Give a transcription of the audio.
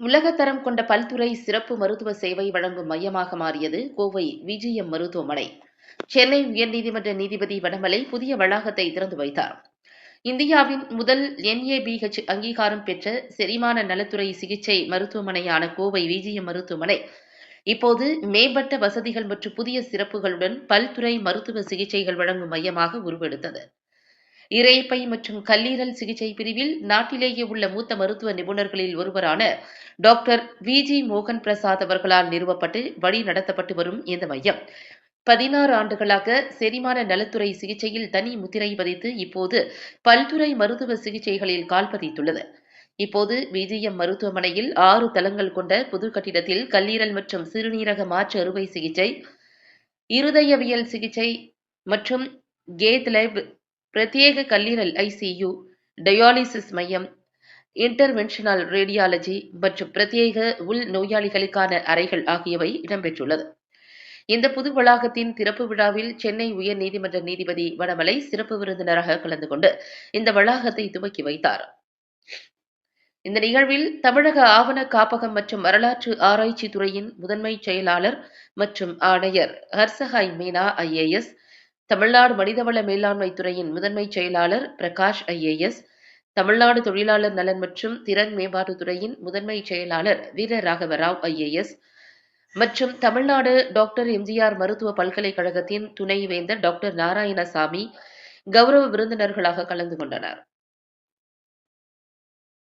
உலகத்தரம் கொண்ட பல்துறை சிறப்பு மருத்துவ சேவை வழங்கும் மையமாக மாறியது கோவை விஜிஎம் மருத்துவமனை. சென்னை உயர்நீதிமன்ற நீதிபதி வடமலை புதிய வளாகத்தை திறந்து வைத்தார். இந்தியாவின் முதல் என்ஏபிஹெச் அங்கீகாரம் பெற்ற செரிமான நலத்துறை சிகிச்சை மருத்துவமனையான கோவை விஜிஎம் மருத்துவமனை. இப்போது மேம்பட்ட வசதிகள் மற்றும் புதிய சிறப்புகளுடன் பல்துறை மருத்துவ சிகிச்சைகள் வழங்கும் மையமாக உருவெடுத்தது. இறைப்பை மற்றும் கல்லீரல் சிகிச்சை பிரிவில் நாட்டிலேயே உள்ள மூத்த மருத்துவ நிபுணர்களில் ஒருவரான டாக்டர் வி ஜி மோகன் பிரசாத் அவர்களால் நிறுவப்பட்டு வழி நடத்தப்பட்டு வரும் இந்த மையம். பதினாறு ஆண்டுகளாக செரிமான நலத்துறை சிகிச்சையில் தனி முத்திரை பதித்து இப்போது பல்துறை மருத்துவ சிகிச்சைகளில் கால் பதித்துள்ளது. இப்போது விஜிஎம் மருத்துவமனையில் ஆறு தளங்கள் கொண்ட புது கட்டிடத்தில் கல்லீரல் மற்றும் சிறுநீரக மாற்று அறுவை சிகிச்சை இருதயவியல் சிகிச்சை மற்றும் கேத்லேப் பிரத்யேக கல்லீரல் ஐசியு டயாலிசிஸ் மையம் இன்டர்வென்ஷனல் ரேடியாலஜி மற்றும் பிரத்யேக உள் நோயாளிகளுக்கான அறைகள் ஆகியவை இடம்பெற்றுள்ளது. இந்த புது வளாகத்தின் திறப்பு விழாவில் சென்னை உயர் நீதிமன்ற நீதிபதி வடமலை சிறப்பு விருந்தினராக கலந்து கொண்டு இந்த வளாகத்தை துவக்கி வைத்தார். இந்த நிகழ்வில் தமிழக ஆவண காப்பகம் மற்றும் வரலாற்று ஆராய்ச்சி துறையின் முதன்மை செயலாளர் மற்றும் ஆணையர் ஹர்சஹாய் மீனா ஐஏஎஸ் தமிழ்நாடு மனிதவள மேலாண்மை துறையின் முதன்மை செயலாளர் பிரகாஷ் ஐஏஎஸ் தமிழ்நாடு தொழிலாளர் நலன் மற்றும் திறன் மேம்பாட்டு துறையின் முதன்மை செயலாளர் வீர ராகவராவ் ஐஏஎஸ் மற்றும் தமிழ்நாடு டாக்டர் எம்ஜிஆர் மருத்துவ பல்கலைக்கழகத்தின் துணைவேந்தர் டாக்டர் நாராயணசாமி கௌரவ விருந்தினர்களாக கலந்து கொண்டனர்.